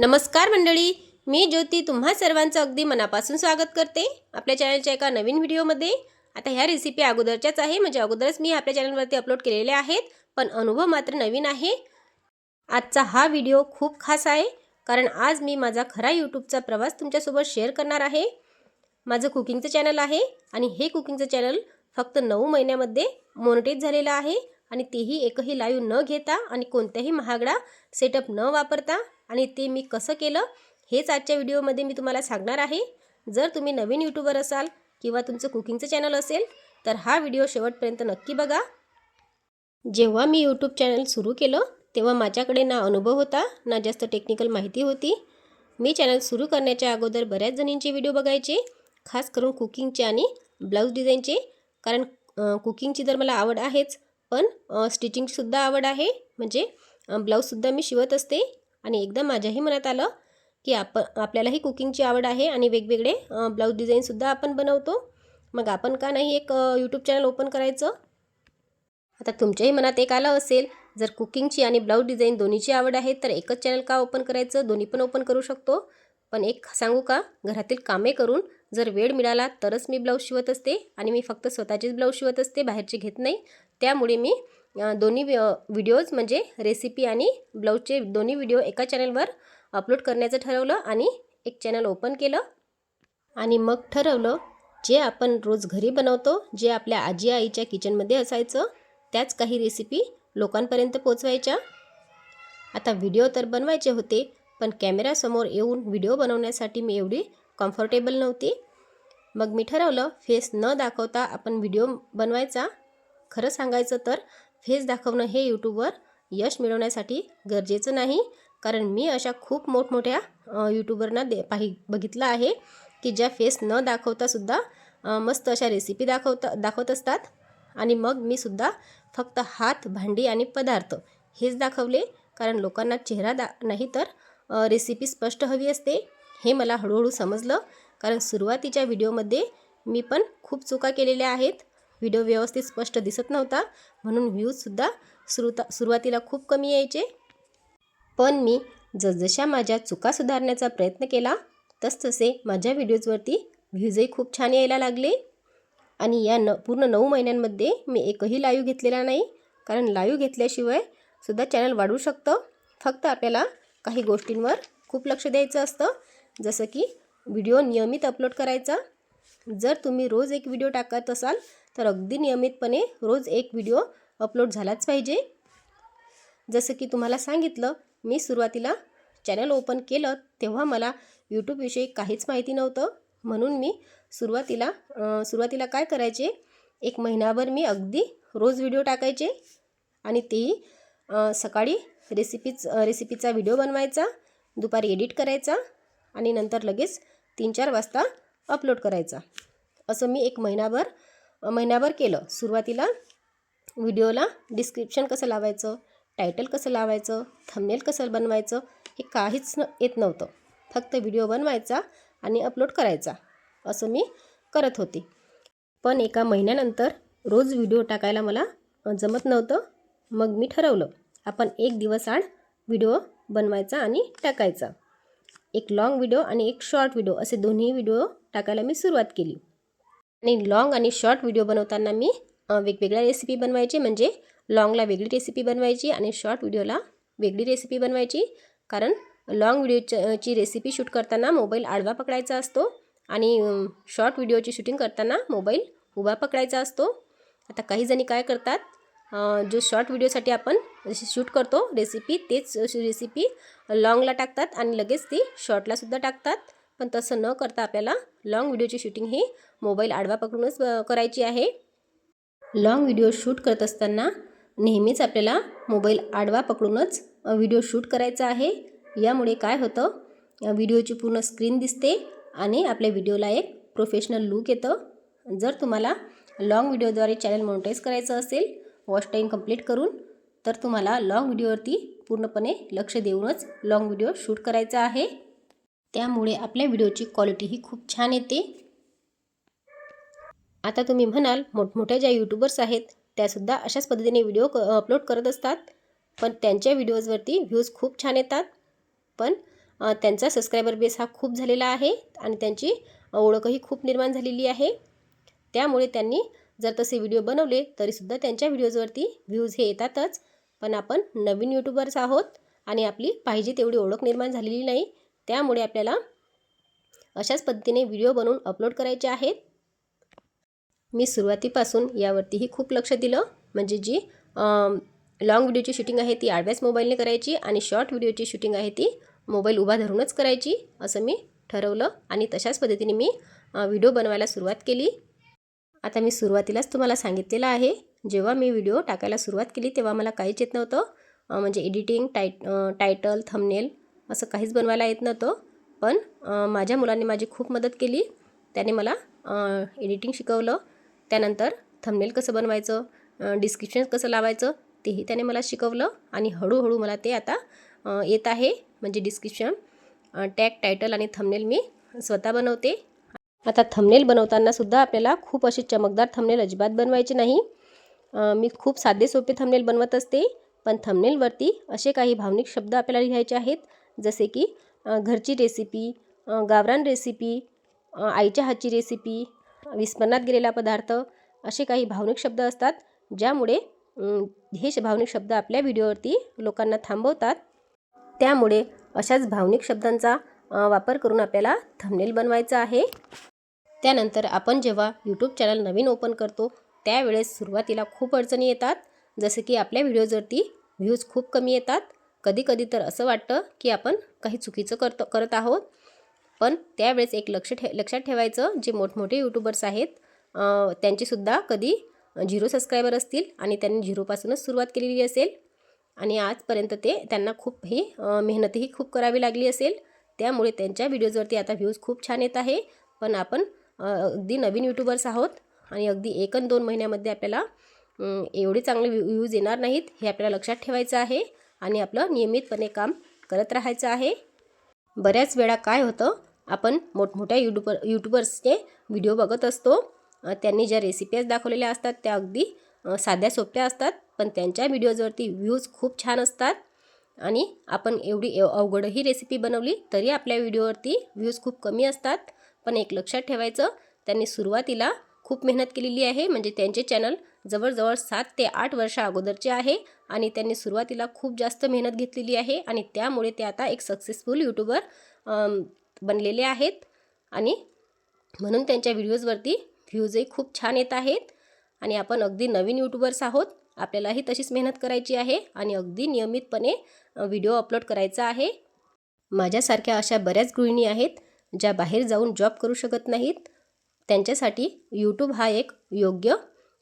नमस्कार मंडळी मी ज्योती तुम्हा सर्वांचं अगदी मनापासून स्वागत करते आपल्या चॅनलच्या एका नवीन व्हिडिओमध्ये. आता ह्या रेसिपी अगोदरच्याच आहे म्हणजे अगोदरच मी आपल्या चॅनलवरती अपलोड केलेल्या आहेत पण अनुभव मात्र नवीन आहे. आजचा हा व्हिडिओ खूप खास आहे कारण आज मी माझा खरा यूट्यूबचा प्रवास तुमच्यासोबत शेअर करणार आहे. माझं कुकिंगचं चॅनल आहे आणि हे कुकिंगचं चॅनल फक्त नऊ महिन्यामध्ये मोनिटाईज झालेलं आहे. आणि तेही एकही लाईव्ह न घेता आणि कोणत्याही महागडा सेटअप न वापरता. आणि ते मी कसं केलं हेच आजच्या व्हिडिओमध्ये मी तुम्हाला सांगणार आहे. जर तुम्ही नवीन यूट्यूबर असाल किंवा तुमचं कुकिंगचं चॅनल असेल तर हा व्हिडिओ शेवटपर्यंत नक्की बघा. जेव्हा मी यूट्यूब चॅनल सुरू केलं तेव्हा माझ्याकडे ना अनुभव होता ना जास्त टेक्निकल माहिती होती. मी चॅनल सुरू करण्याच्या अगोदर बऱ्याच जणींचे व्हिडिओ बघायचे खास करून कुकिंगचे आणि ब्लाऊज डिझाईनचे. कारण कुकिंगची तर मला आवड आहेच पण स्टिचिंगसुद्धा आवड आहे. म्हणजे ब्लाऊजसुद्धा मी शिवत असते. आणि एकदा माझ्याही मनात आलं की आपण आपल्यालाही कुकिंगची आवड आहे आणि वेगवेगळे ब्लाऊज डिझाईनसुद्धा आपण बनवतो. मग आपण का नाही एक यूट्यूब चॅनल ओपन करायचं? आता तुमच्याही मनात एक आलं असेल जर कुकिंगची आणि ब्लाऊज डिझाईन दोन्हीची आवड आहे तर एकच चॅनल का ओपन करायचं? दोन्ही पण ओपन करू शकतो. पण एक सांगू का? घरातील कामे करून जर वेळ मिळाला तरच मी ब्लाऊज शिवत असते आणि मी फक्त स्वतःचेच ब्लाऊज शिवत असते बाहेरचे घेत नाही. त्यामुळे मी दोन्ही व्हिडिओज म्हणजे रेसिपी आणि ब्लाऊजचे दोन्ही व्हिडिओ एका चॅनलवर अपलोड करण्याचं ठरवलं आणि एक चॅनल ओपन केलं. आणि मग ठरवलं जे आपण रोज घरी बनवतो जे आपल्या आजी आईच्या किचनमध्ये असायचं त्याच काही रेसिपी लोकांपर्यंत पोचवायच्या. आता व्हिडिओ तर बनवायचे होते पण कॅमेरासमोर येऊन व्हिडिओ बनवण्यासाठी मी एवढी कम्फर्टेबल नव्हती. मग मी ठरवलं फेस न दाखवता आपण व्हिडिओ बनवायचा. खरं सांगायचं तर फेस दाखवणं हे यूट्यूबवर यश मिळवण्यासाठी गरजेचं नाही. कारण मी अशा खूप मोठमोठ्या यूट्यूबरना दे पाहि बघितलं आहे की ज्या फेस न दाखवतासुद्धा मस्त अशा रेसिपी दाखवता दाखवत असतात. आणि मग मी सुद्धा फक्त हात भांडी आणि पदार्थ हेच दाखवले. कारण लोकांना चेहरा दा नाही तर रेसिपी स्पष्ट हवी असते. हे मला हळूहळू समजलं कारण सुरुवातीच्या व्हिडिओमध्ये मी पण खूप चुका केलेल्या आहेत. व्हिडिओ व्यवस्थित स्पष्ट दिसत नव्हता म्हणून व्ह्यूजसुद्धा सुरुता सुरुवातीला खूप कमी यायचे. पण मी जसजशा माझ्या चुका सुधारण्याचा प्रयत्न केला तसतसे माझ्या व्हिडिओजवरती व्ह्यूजही खूप छान यायला लागले. आणि या न पूर्ण नऊ महिन्यांमध्ये मी एकही लाईव्ह घेतलेला नाही कारण लाईव्ह घेतल्याशिवाय सुद्धा चॅनल वाढू शकतं. फक्त आपल्याला काही गोष्टींवर खूप लक्ष द्यायचं असतं. जसं की व्हिडिओ नियमित अपलोड करायचा. जर तुम्ही रोज एक व्हिडिओ टाकत असाल तर अगदी नियमितपणे रोज एक व्हिडिओ अपलोड झालाच पाहिजे. जसं की तुम्हाला सांगितलं मी सुरुवातीला चॅनल ओपन केलं तेव्हा मला यूट्यूबविषयी काहीच माहिती नव्हतं. म्हणून मी सुरुवातीला सुरुवातीला काय करायचे? एक महिनाभर मी अगदी रोज व्हिडिओ टाकायचे आणि तेही सकाळी रेसिपीच रेसिपीचा व्हिडिओ बनवायचा दुपारी एडिट करायचा आणि नंतर लगेच तीन चार वाजता अपलोड करायचा. असं मी एक महिनाभर महिन्याभर महिनाभर केलं. सुरुवातीला व्हिडिओला डिस्क्रिप्शन कसं लावायचं टायटल कसं लावायचं थंबनेल कसं बनवायचं हे काहीच न येत नव्हतं. फक्त व्हिडिओ बनवायचा आणि अपलोड करायचा. असं मी करत होते. पण एका महिन्यानंतर रोज व्हिडिओ टाकायला मला जमत नव्हतं. मग मी ठरवलं आपण एक दिवस आड व्हिडिओ बनवायचा आणि टाकायचा. एक लाँग व्हिडिओ आणि एक शॉर्ट व्हिडिओ असे दोन्ही व्हिडिओ टाकायला मी सुरुवात केली. आणि लाँग आणि शॉर्ट व्हिडिओ बनवताना मी वेगवेगळ्या रेसिपी बनवायची म्हणजे लाँगला वेगळी रेसिपी बनवायची आणि शॉर्ट व्हिडिओला वेगळी रेसिपी बनवायची. कारण लाँग व्हिडिओची रेसिपी शूट करताना मोबाईल आडवा पकडायचा असतो आणि शॉर्ट व्हिडिओची शूटिंग करताना मोबाईल उभा पकडायचा असतो. आता काही जणी काय करतात जो शॉर्ट व्हिडिओसाठी आपण जशी शूट करतो रेसिपी तेच रेसिपी लाँगला टाकतात आणि लगेच ती शॉर्टलासुद्धा टाकतात. पण तसं न करता आपल्याला लाँग व्हिडिओची शूटिंग ही मोबाईल आडवा पकडूनच करायची आहे. लाँग व्हिडिओ शूट करत असताना नेहमीच आपल्याला मोबाईल आडवा पकडूनच व्हिडिओ शूट करायचा आहे. यामुळे काय होतं? व्हिडिओची पूर्ण स्क्रीन दिसते आणि आपल्या व्हिडिओला एक प्रोफेशनल लूक येतं. जर तुम्हाला लाँग व्हिडिओद्वारे चॅनल मोनिटाईज करायचं असेल वॉच टाईम कंप्लीट करून तर तुम्हाला लाँग व्हिडिओवरती पूर्णपणे लक्ष देऊनच लाँग व्हिडिओ शूट करायचा आहे. त्यामुळे आपल्या व्हिडिओची क्वालिटीही खूप छान येते. आता तुम्ही म्हणाल मोठमोठ्या ज्या यूट्यूबर्स आहेत त्यासुद्धा अशाच पद्धतीने व्हिडिओ अपलोड करत असतात. पण त्यांच्या व्हिडिओजवरती व्ह्यूज खूप छान येतात. पण त्यांचा सबस्क्रायबर बेस हा खूप झालेला आहे आणि त्यांची ओळखही खूप निर्माण झालेली आहे. त्यामुळे त्यांनी जर तसे व्हिडिओ बनवले तरीसुद्धा त्यांच्या व्हिडिओजवरती व्ह्यूज हे येतातच. पण आपण नवीन यूट्यूबर्स आहोत आणि आपली पाहिजे तेवढी ओळख निर्माण झालेली नाही त्यामुळे आपल्याला अशाच पद्धतीने व्हिडिओ बनवून अपलोड करायचे आहेत. मी सुरुवातीपासून यावरतीही खूप लक्ष दिलं म्हणजे जी लाँग व्हिडिओची शूटिंग आहे ती आडव्याच मोबाईलने करायची आणि शॉर्ट व्हिडिओची शूटिंग आहे ती मोबाईल उभा धरूनच करायची असं मी ठरवलं. आणि तशाच पद्धतीने मी व्हिडिओ बनवायला सुरुवात केली. आता मी सुरुवातीलाच तुम्हाला सांगितलेलं आहे. जेव्हा मी व्हिडिओ टाकायला सुरुवात केली तेव्हा मला काहीच येत नव्हतं. म्हणजे एडिटिंग टायट टायटल थंबनेल असं काहीच बनवायला येत नव्हतं. पण माझ्या मुलांनी माझी खूप मदत केली. त्याने मला एडिटिंग शिकवलं. त्यानंतर थंबनेल कसं बनवायचं डिस्क्रिप्शन कसं लावायचं तेही त्याने मला शिकवलं. आणि हळूहळू मला ते आता येत आहे. म्हणजे डिस्क्रिप्शन टॅग टायटल आणि थंबनेल मी स्वतः बनवते. आता थंबनेल बनवताना सुद्धा आपल्याला खूप असे चमकदार थंबनेल अजिबात बनवायचे नाही. मी खूप साधे सोपे थंबनेल बनवत असते पण थंबनेलवरती असे काही भावनिक शब्द आपल्याला लिहायचे आहेत जसे की घरची रेसिपी गावरान रेसिपी आईच्या हातची रेसिपी विस्मरणात गेलेला पदार्थ असे काही भावनिक शब्द असतात ज्यामुळे हे भावनिक शब्द आपल्या व्हिडिओवरती लोकांना थांबवतात. त्यामुळे अशाच भावनिक शब्दांचा वापर करून आपल्याला थंबनेल बनवायचं आहे. त्यानंतर आपण जेव्हा यूट्यूब चॅनल नवीन ओपन करतो त्यावेळेस सुरुवातीला खूप अडचणी येतात. जसं की आपल्या व्हिडिओजवरती व्ह्यूज खूप कमी येतात. कधी कधी तर असं वाटतं की आपण काही चुकीचं करतो करत आहोत. पण त्यावेळेस एक लक्ष ठे लक्षात ठेवायचं जे मोठमोठे यूट्यूबर्स आहेत त्यांचीसुद्धा कधी झिरो सबस्क्रायबर असतील आणि त्यांनी झिरोपासूनच सुरुवात केलेली असेल. आणि आजपर्यंत ते त्यांना खूप ही मेहनतही खूप करावी लागली असेल. त्यामुळे त्यांच्या व्हिडिओजवरती आता व्ह्यूज खूप छान येत आहे. पण आपण अगदी नवीन यूट्यूबर्स आहोत आणि अगदी एक आणि दोन महिन्यामध्ये आपल्याला एवढे चांगले व्यू व्ह्यूज येणार नाहीत हे आपल्याला लक्षात ठेवायचं आहे आणि आपलं नियमितपणे काम करत राहायचं आहे. बऱ्याच वेळा काय होतं आपण मोठमोठ्या यूट्यूबर यूट्यूबर्सचे व्हिडिओ बघत असतो. त्यांनी ज्या रेसिपीज दाखवलेल्या असतात त्या अगदी साध्या सोप्या असतात पण त्यांच्या व्हिडिओजवरती व्ह्यूज खूप छान असतात. आणि आपण एवढी एव- अवघडही रेसिपी बनवली तरी आपल्या व्हिडिओवरती व्ह्यूज खूप कमी असतात. पण एक लक्षात ठेवायचं त्यांनी सुरुवातीला खूप मेहनत केलेली आहे. म्हणजे त्यांचे चॅनल जवळजवळ सात ते आठ वर्षा अगोदरचे आहे आणि त्यांनी सुरुवातीला खूप जास्त मेहनत घेतलेली आहे आणि त्यामुळे ते आता एक सक्सेसफुल यूट्यूबर बनलेले आहेत. आणि म्हणून त्यांच्या व्हिडिओजवरती व्ह्यूजही खूप छान येत आहेत. आणि आपण अगदी नवीन यूट्यूबर्स आहोत. आपल्यालाही तशीच मेहनत करायची आहे आणि अगदी नियमितपणे व्हिडिओ अपलोड करायचा आहे. माझ्यासारख्या अशा बऱ्याच गृहिणी आहेत ज्या बाहेर जाऊन जॉब करू शकत नाहीत. त्यांच्यासाठी यूट्यूब हा एक योग्य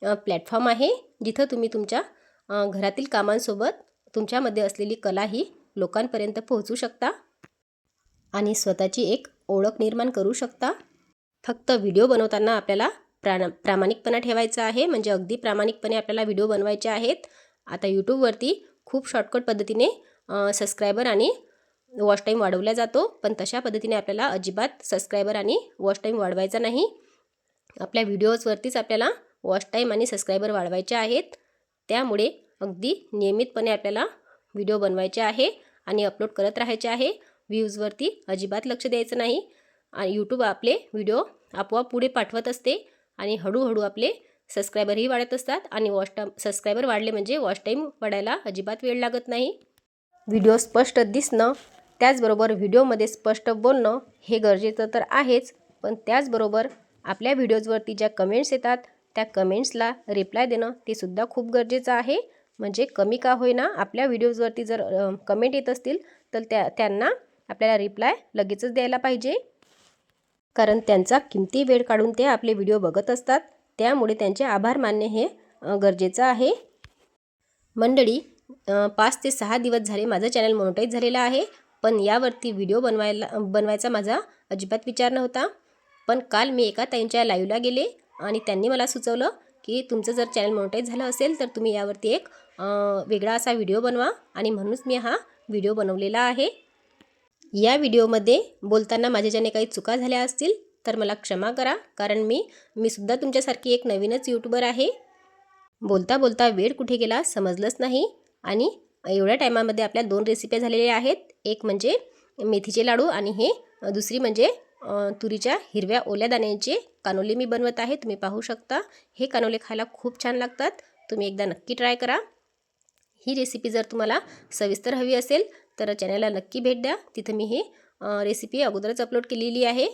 प्लॅटफॉर्म आहे जिथं तुम्ही तुमच्या घरातील कामांसोबत तुमच्यामध्ये असलेली कला ही लोकांपर्यंत पोहोचू शकता आणि स्वतःची एक ओळख निर्माण करू शकता. फक्त व्हिडिओ बनवताना आपल्याला प्राण प्रामाणिकपणा ठेवायचा आहे. म्हणजे अगदी प्रामाणिकपणे आपल्याला व्हिडिओ बनवायचे आहेत. आता यूट्यूबवरती खूप शॉर्टकट पद्धतीने सबस्क्रायबर आणि वॉच टाईम वाढवला जातो. पण तशा पद्धतीने आपल्याला अजिबात सबस्क्रायबर आणि वॉच टाईम वाढवायचा नाही. आपल्या व्हिडिओजवरतीच आपल्याला वॉच टाईम आणि सबस्क्रायबर वाढवायचे आहेत. त्यामुळे अगदी नियमितपणे आपल्याला व्हिडिओ बनवायचे आहे आणि अपलोड करत राहायचे आहे. व्ह्यूजवरती अजिबात लक्ष द्यायचं नाही. आणि यूट्यूब आपले व्हिडिओ आपोआप पुढे पाठवत असते. आणि हळूहळू आपले सबस्क्रायबरही वाढत असतात आणि वॉच टाईम सबस्क्रायबर वाढले म्हणजे वॉच टाईम वाढायला अजिबात वेळ लागत नाही. व्हिडिओ स्पष्ट दिसणं त्याचबरोबर व्हिडिओमध्ये स्पष्ट बोलणं हे गरजेचं तर आहेच पण त्याचबरोबर आपल्या व्हिडिओजवरती ज्या कमेंट्स येतात त्या कमेंट्सला रिप्लाय देणं ते सुद्धा खूप गरजेचं आहे. म्हणजे कमी का होईना आपल्या व्हिडिओजवरती जर कमेंट येत असतील तर त्या त्यांना आपल्याला रिप्लाय लगेचच द्यायला पाहिजे. कारण त्यांचा किमती वेळ काढून ते आपले व्हिडिओ बघत असतात. त्यामुळे त्यांचे आभार मानणे हे गरजेचं आहे. मंडळी पाच ते सहा दिवस झाले माझं चॅनल मोनोटाईज झालेलं आहे. पण यावरती व्हिडिओ बनवायला बनवायचा माझा अजिबात विचार नव्हता. पण काल मी एका ताईंच्या लाईव्हला गेले आणि त्यांनी मला सुचवलं की तुमचं जर चॅनल मोनोटाईज झालं असेल तर तुम्ही यावरती एक वेगळा असा व्हिडिओ बनवा. आणि म्हणूनच मी हा व्हिडिओ बनवलेला आहे. या व्हिडिओमध्ये बोलताना माझ्याच्याने काही चुका झाल्या असतील तर मला क्षमा करा. कारण मी मी सुद्धा तुमच्यासारखी एक नवीनच यूट्यूबर आहे. बोलता बोलता वेळ कुठे गेला समजलंच नाही. आणि एवढ्या टायमामध्ये आपल्या दोन रेसिप्या झालेल्या आहेत. एक म्हणजे मेथीचे लाडू आणि हे दुसरी म्हणजे तुरीच्या हिरव्या ओल्या दाण्यांचे कानोले मी बनवत आहे. तुम्ही पाहू शकता. हे कानोले खायला खूप छान लागतात. तुम्ही एकदा नक्की ट्राय करा. ही रेसिपी जर तुम्हाला सविस्तर हवी असेल तर चॅनलला नक्की भेट द्या. तिथं मी हे रेसिपी अगोदरच अपलोड केलेली आहे.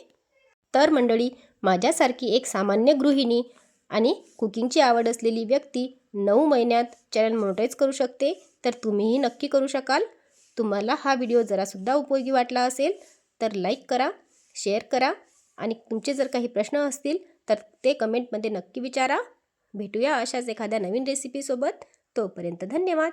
तर मंडळी माझ्यासारखी एक सामान्य गृहिणी आणि कुकिंगची आवड असलेली व्यक्ती नऊ महिन्यात चॅनल मोनोटाईज करू शकते. तर तुम्हीही नक्की करू शकाल. तुम्हाला हा व्हिडिओ जरासुद्धा उपयोगी वाटला असेल तर लाईक करा शेअर करा आणि तुमचे जर काही प्रश्न असतील तर ते कमेंटमध्ये नक्की विचारा. भेटूया अशाच एखाद्या नवीन रेसिपीसोबत तोपर्यंत धन्यवाद.